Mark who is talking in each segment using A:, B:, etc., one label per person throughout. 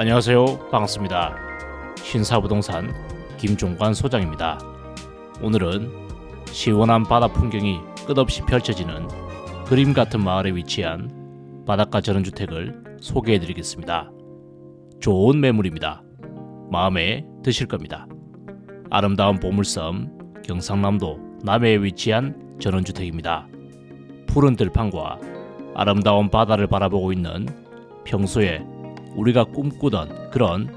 A: 안녕하세요. 반갑습니다. 신사부동산 김종관 소장입니다. 오늘은 시원한 바다 풍경이 끝없이 펼쳐지는 그림 같은 마을에 위치한 바닷가 전원주택을 소개해 드리겠습니다. 좋은 매물입니다. 마음에 드실 겁니다. 아름다운 보물섬 경상남도 남해에 위치한 전원주택입니다. 푸른 들판과 아름다운 바다를 바라보고 있는 평소에 우리가 꿈꾸던 그런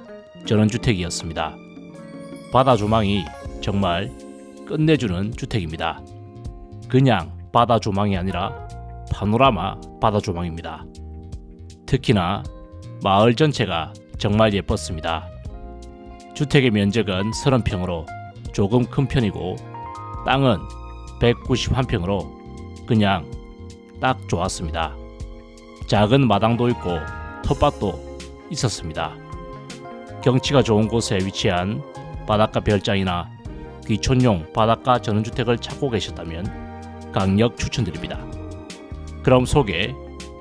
A: 전원주택이었습니다. 바다 조망이 정말 끝내주는 주택입니다. 그냥 바다 조망이 아니라 파노라마 바다 조망입니다. 특히나 마을 전체가 정말 예뻤습니다. 주택의 면적은 30평으로 조금 큰 편이고 땅은 191평으로 그냥 딱 좋았습니다. 작은 마당도 있고 텃밭도 있었습니다. 경치가 좋은 곳에 위치한 바닷가 별장이나 귀촌용 바닷가 전원주택을 찾고 계셨다면 강력 추천드립니다. 그럼 소개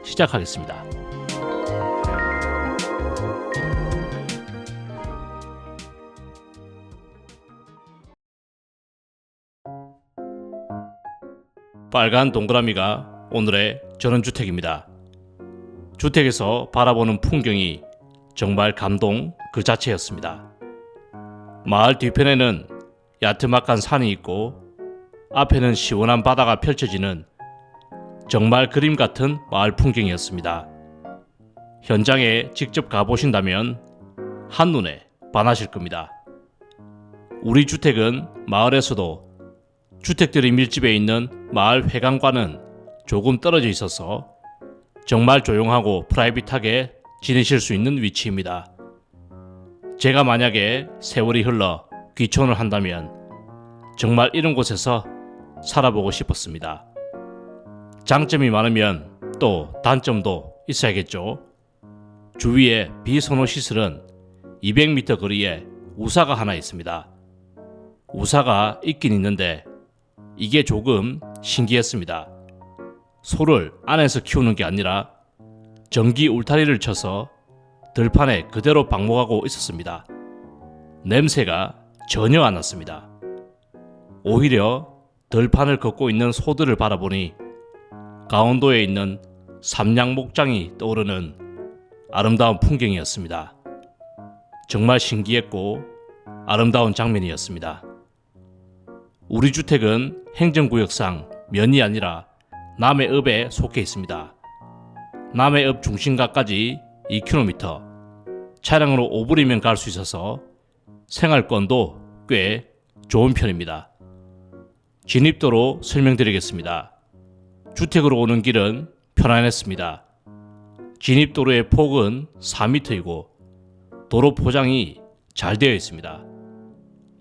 A: 시작하겠습니다. 빨간 동그라미가 오늘의 전원주택입니다. 주택에서 바라보는 풍경이 정말 감동 그 자체였습니다. 마을 뒤편에는 야트막한 산이 있고 앞에는 시원한 바다가 펼쳐지는 정말 그림 같은 마을 풍경이었습니다. 현장에 직접 가보신다면 한눈에 반하실 겁니다. 우리 주택은 마을에서도 주택들이 밀집해 있는 마을 회관과는 조금 떨어져 있어서 정말 조용하고 프라이빗하게 지내실 수 있는 위치입니다. 제가 만약에 세월이 흘러 귀촌을 한다면 정말 이런 곳에서 살아보고 싶었습니다. 장점이 많으면 또 단점도 있어야겠죠. 주위에 비선호 시설은 200m 거리에 우사가 하나 있습니다. 우사가 있긴 있는데 이게 조금 신기했습니다. 소를 안에서 키우는 게 아니라 전기 울타리를 쳐서 들판에 그대로 방목하고 있었습니다. 냄새가 전혀 안 났습니다. 오히려 들판을 걷고 있는 소들을 바라보니 강원도에 있는 삼양 목장이 떠오르는 아름다운 풍경이었습니다. 정말 신기했고 아름다운 장면이었습니다. 우리 주택은 행정구역상 면이 아니라 남해읍에 속해 있습니다. 남해읍 중심가까지 2km, 차량으로 5분이면 갈 수 있어서 생활권도 꽤 좋은 편입니다. 진입도로 설명드리겠습니다. 주택으로 오는 길은 편안했습니다. 진입도로의 폭은 4m이고 도로 포장이 잘 되어 있습니다.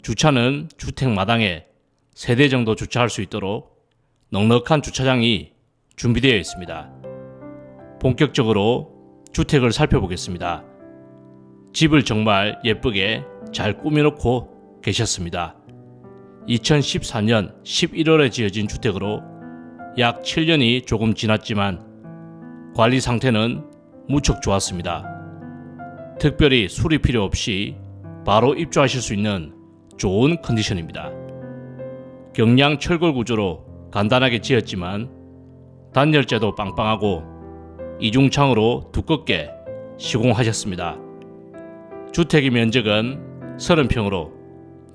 A: 주차는 주택 마당에 3대 정도 주차할 수 있도록 넉넉한 주차장이 준비되어 있습니다. 본격적으로 주택을 살펴보겠습니다. 집을 정말 예쁘게 잘 꾸며놓고 계셨습니다. 2014년 11월에 지어진 주택으로 약 7년이 조금 지났지만 관리 상태는 무척 좋았습니다. 특별히 수리 필요 없이 바로 입주하실 수 있는 좋은 컨디션입니다. 경량 철골 구조로 간단하게 지었지만 단열재도 빵빵하고 이중창으로 두껍게 시공하셨습니다. 주택의 면적은 30평으로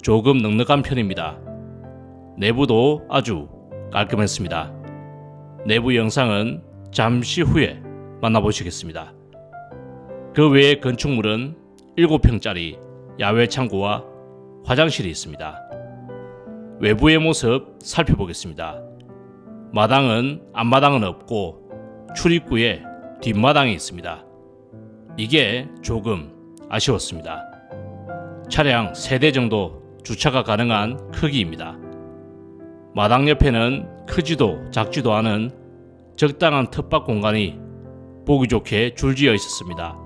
A: 조금 넉넉한 편입니다. 내부도 아주 깔끔했습니다. 내부 영상은 잠시 후에 만나보시겠습니다. 그 외의 건축물은 7평짜리 야외 창고와 화장실이 있습니다. 외부의 모습 살펴보겠습니다. 마당은 앞마당은 없고 출입구에 뒷마당이 있습니다. 이게 조금 아쉬웠습니다. 차량 3대 정도 주차가 가능한 크기입니다. 마당 옆에는 크지도 작지도 않은 적당한 텃밭 공간이 보기 좋게 줄지어 있었습니다.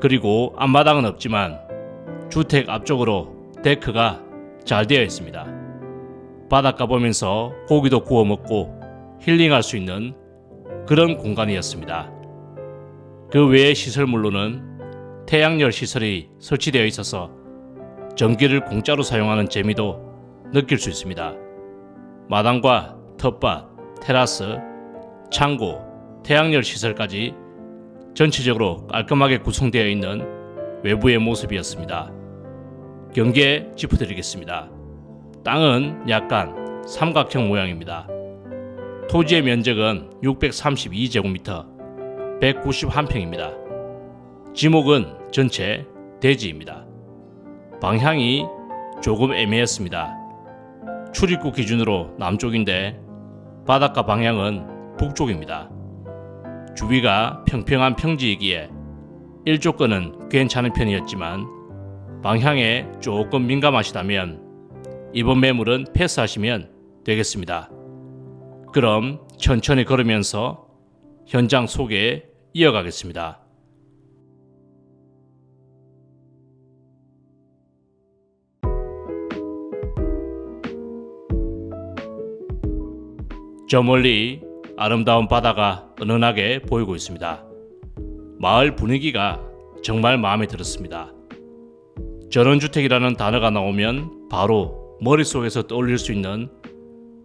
A: 그리고 앞마당은 없지만 주택 앞쪽으로 데크가 잘 되어 있습니다. 바닷가 보면서 고기도 구워 먹고 힐링할 수 있는 그런 공간이었습니다. 그 외의 시설물로는 태양열 시설이 설치되어 있어서 전기를 공짜로 사용하는 재미도 느낄 수 있습니다. 마당과 텃밭, 테라스, 창고, 태양열 시설까지 전체적으로 깔끔하게 구성되어 있는 외부의 모습이었습니다. 경계에 짚어드리겠습니다. 땅은 약간 삼각형 모양입니다. 토지의 면적은 632제곱미터, 191평입니다. 지목은 전체 대지입니다. 방향이 조금 애매했습니다. 출입구 기준으로 남쪽인데 바닷가 방향은 북쪽입니다. 주위가 평평한 평지이기에 일조권은 괜찮은 편이었지만 방향에 조금 민감하시다면 이번 매물은 패스하시면 되겠습니다. 그럼 천천히 걸으면서 현장 소개 이어가겠습니다. 저 멀리 아름다운 바다가 은은하게 보이고 있습니다. 마을 분위기가 정말 마음에 들었습니다. 전원주택이라는 단어가 나오면 바로 머릿속에서 떠올릴 수 있는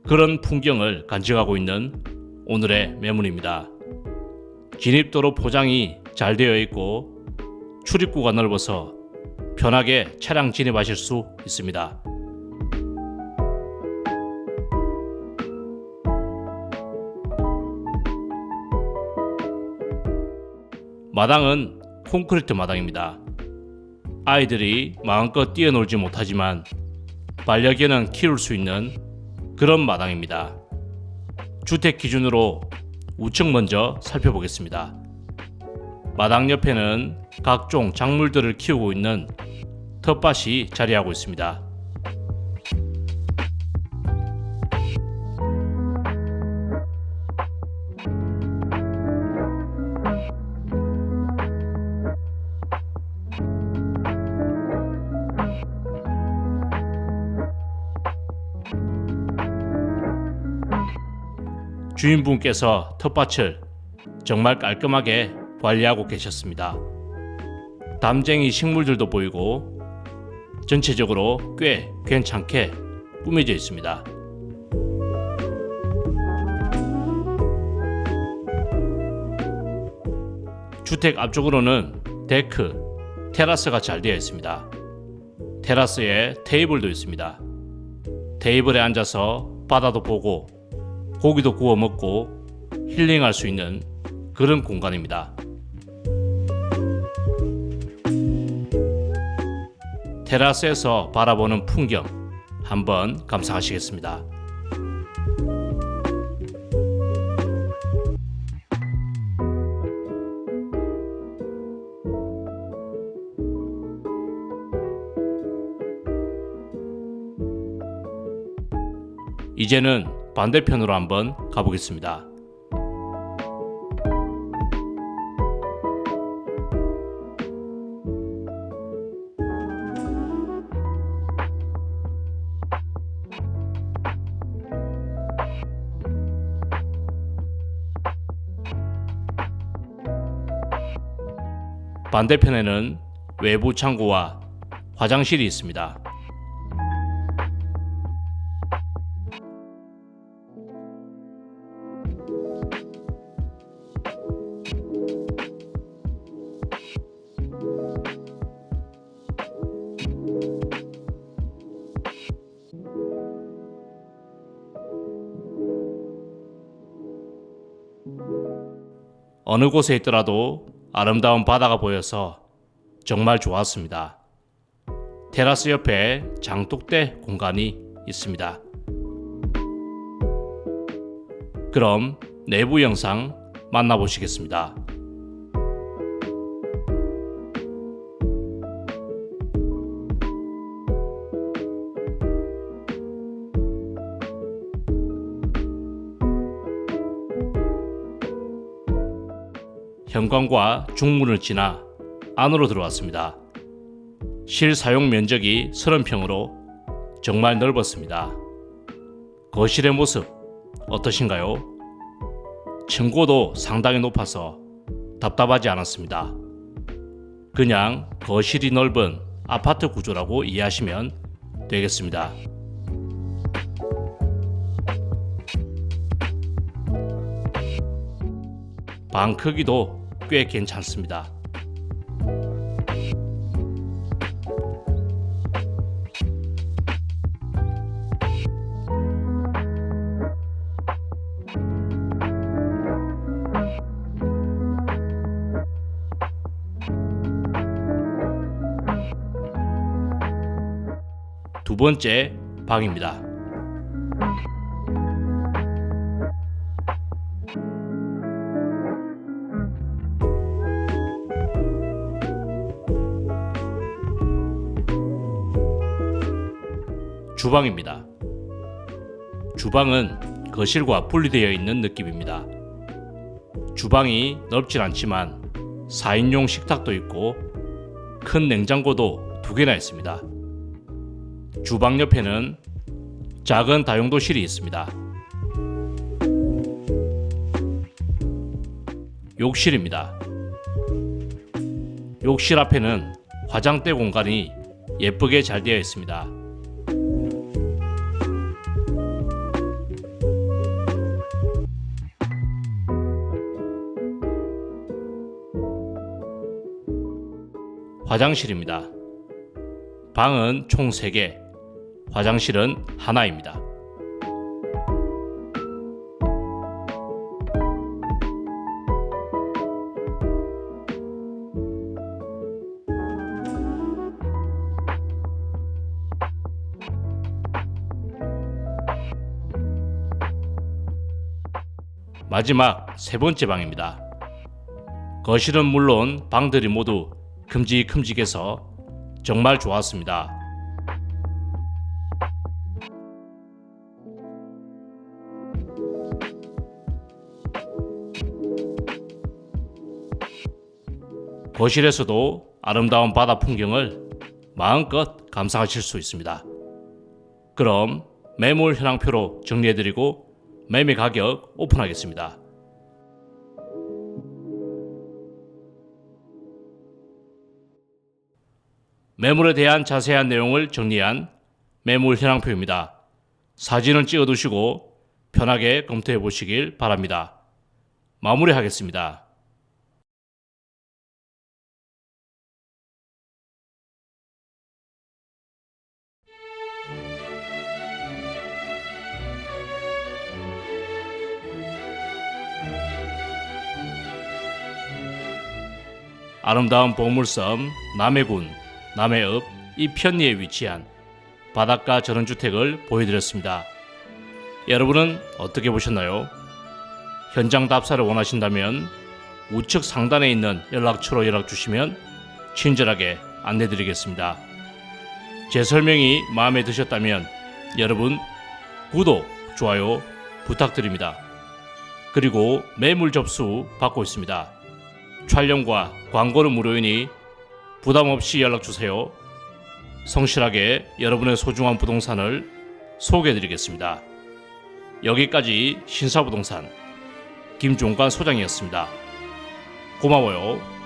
A: 그런 풍경을 간직하고 있는 오늘의 매물입니다. 진입도로 포장이 잘 되어 있고 출입구가 넓어서 편하게 차량 진입하실 수 있습니다. 마당은 콘크리트 마당입니다. 아이들이 마음껏 뛰어놀지 못하지만 반려견은 키울 수 있는 그런 마당입니다. 주택 기준으로 우측 먼저 살펴보겠습니다. 마당 옆에는 각종 작물들을 키우고 있는 텃밭이 자리하고 있습니다. 주인분께서 텃밭을 정말 깔끔하게 관리하고 계셨습니다. 담쟁이 식물들도 보이고 전체적으로 꽤 괜찮게 꾸며져 있습니다. 주택 앞쪽으로는 데크, 테라스가 잘 되어 있습니다. 테라스에 테이블도 있습니다. 테이블에 앉아서 바다도 보고 고기도 구워 먹고 힐링할 수 있는 그런 공간입니다. 테라스에서 바라보는 풍경 한번 감상하시겠습니다. 이제는 반대편으로 한번 가보겠습니다. 반대편에는 외부 창고와 화장실이 있습니다. 어느 곳에 있더라도 아름다운 바다가 보여서 정말 좋았습니다. 테라스 옆에 장독대 공간이 있습니다. 그럼 내부 영상 만나보시겠습니다. 현관과 중문을 지나 안으로 들어왔습니다. 실 사용 면적이 30평으로 정말 넓었습니다. 거실의 모습 어떠신가요? 층고도 상당히 높아서 답답하지 않았습니다. 그냥 거실이 넓은 아파트 구조라고 이해하시면 되겠습니다. 방 크기도 꽤 괜찮습니다. 두 번째 방입니다. 주방입니다. 주방은 거실과 분리되어 있는 느낌입니다. 주방이 넓진 않지만 4인용 식탁도 있고 큰 냉장고도 두 개나 있습니다. 주방 옆에는 작은 다용도실이 있습니다. 욕실입니다. 욕실 앞에는 화장대 공간이 예쁘게 잘 되어 있습니다. 화장실입니다. 방은 총 3개, 화장실은 하나입니다. 마지막 세 번째 방입니다. 거실은 물론 방들이 모두 큼직큼직해서 정말 좋았습니다. 거실에서도 아름다운 바다 풍경을 마음껏 감상하실 수 있습니다. 그럼 매물 현황표로 정리해드리고 매매 가격 오픈하겠습니다. 매물에 대한 자세한 내용을 정리한 매물 현황표입니다. 사진을 찍어 두시고 편하게 검토해 보시길 바랍니다. 마무리하겠습니다. 아름다운 보물섬 남해군 남해읍 이편리에 위치한 바닷가 전원주택을 보여드렸습니다. 여러분은 어떻게 보셨나요? 현장 답사를 원하신다면 우측 상단에 있는 연락처로 연락 주시면 친절하게 안내드리겠습니다. 제 설명이 마음에 드셨다면 여러분 구독, 좋아요 부탁드립니다. 그리고 매물 접수 받고 있습니다. 촬영과 광고는 무료이니 부담 없이 연락 주세요. 성실하게 여러분의 소중한 부동산을 소개해 드리겠습니다. 여기까지 신사부동산 김종관 소장이었습니다. 고마워요.